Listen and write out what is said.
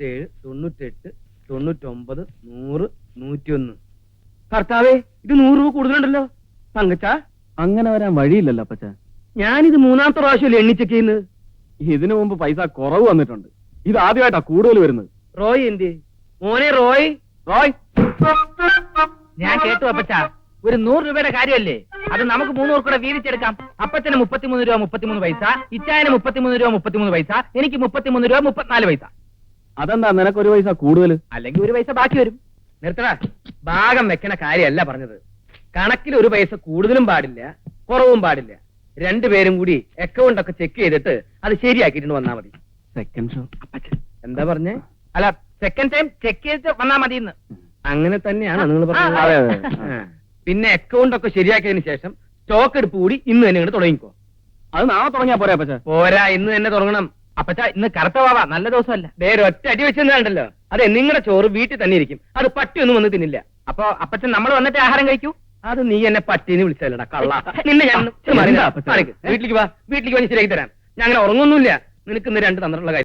തൊണ്ണൂറ്റേഴ് തൊണ്ണൂറ്റെട്ട് തൊണ്ണൂറ്റൊമ്പത് നൂറ് നൂറ്റിയൊന്ന്. കർത്താവേ ഇത് നൂറ് രൂപ കൂടുതലുണ്ടല്ലോ. തങ്കച്ച അങ്ങനെ വരാൻ വഴിയില്ലല്ലോ അപ്പച്ച. ഞാനിത് മൂന്നാമത്തെ പ്രാവശ്യമല്ലേ എണ്ണിച്ചെക്ക് ചെയ്യുന്നത്? ഇതിനു മുമ്പ് പൈസ കുറവ് വന്നിട്ടുണ്ട്. ഇത് ആദ്യമായിട്ടാ കൂടുതൽ വരുന്നത്. റോയ് എന്ത്? മോനെ റോയ്. റോയ്. ഞാൻ കേട്ടു അപ്പച്ച. ഒരു നൂറ് രൂപയുടെ കാര്യമല്ലേ? അത് നമുക്ക് മൂന്നൂർ കൂടെ വീതിച്ചെടുക്കാം. അപ്പച്ചന് മുപ്പത്തിമൂന്ന് രൂപ മുപ്പത്തിമൂന്ന് പൈസ ഇച്ചായന് മുപ്പത്തിമൂന്ന് രൂപ മുപ്പത്തിമൂന്ന് പൈസ എനിക്ക് മുപ്പത്തിമൂന്ന് രൂപ മുപ്പത്തിനാല് പൈസ. അതെന്താ നിനക്ക് ഒരു പൈസ കൂടുതൽ അല്ലെങ്കിൽ ഒരു പൈസ ബാക്കി വരും. നിർത്തടാ. ഭാഗം വെക്കണ കാര്യമല്ല പറഞ്ഞത്. കണക്കിൽ ഒരു പൈസ കൂടുതലും പാടില്ല കുറവും പാടില്ല. രണ്ടുപേരും കൂടി അക്കൗണ്ട് ഒക്കെ ചെക്ക് ചെയ്തിട്ട് അത് ശരിയാക്കിയിട്ട് വന്നാ മതി. സെക്കൻഡ് ഷോ എന്താ പറഞ്ഞേ? അല്ല സെക്കൻഡ് ടൈം ചെക്ക് ചെയ്തിട്ട് വന്നാ മതി എന്ന് അങ്ങനെ തന്നെയാണ് നിങ്ങൾ പറഞ്ഞത്. അതെ, അതെ. ആ. പിന്നെ അക്കൗണ്ട് ഒക്കെ ശരിയാക്കിയതിന് ശേഷം സ്റ്റോക്ക് എടുപ്പ് കൂടി ഇന്ന് തന്നെ ഇങ്ങോട്ട് തുടങ്ങിക്കോ. അത് നാളെ തുടങ്ങിയാ പോരാ അപ്പച്ച പോരാ ഇന്ന് തന്നെ തുടങ്ങണം. അപ്പച്ച ഇന്ന് കറുത്ത വാവ നല്ല ദിവസമല്ല. വേറെ ഒറ്റ അടി വെച്ചെന്നുണ്ടല്ലോ അതെ നിങ്ങളുടെ ചോറ് വീട്ടിൽ തന്നെ ഇരിക്കും. അത് പട്ടിയൊന്നും വന്ന് തിന്നില്ല. അപ്പൊ അപ്പച്ച നമ്മൾ വന്നിട്ട് ആഹാരം കഴിക്കൂ? അത് നീ എന്നെ പട്ടിന്ന് വിളിച്ചല്ലടാ കള്ള. നിന്നെ ഞാൻ. വീട്ടിലേക്ക് വാ. വീട്ടിലേക്ക് വന്ന് ശരിയാക്കി തരാം. ഞങ്ങൾ ഉറങ്ങൊന്നുമില്ല. നിനക്ക് ഇന്ന് രണ്ട് തന്നിട്ടുള്ള കാര്യം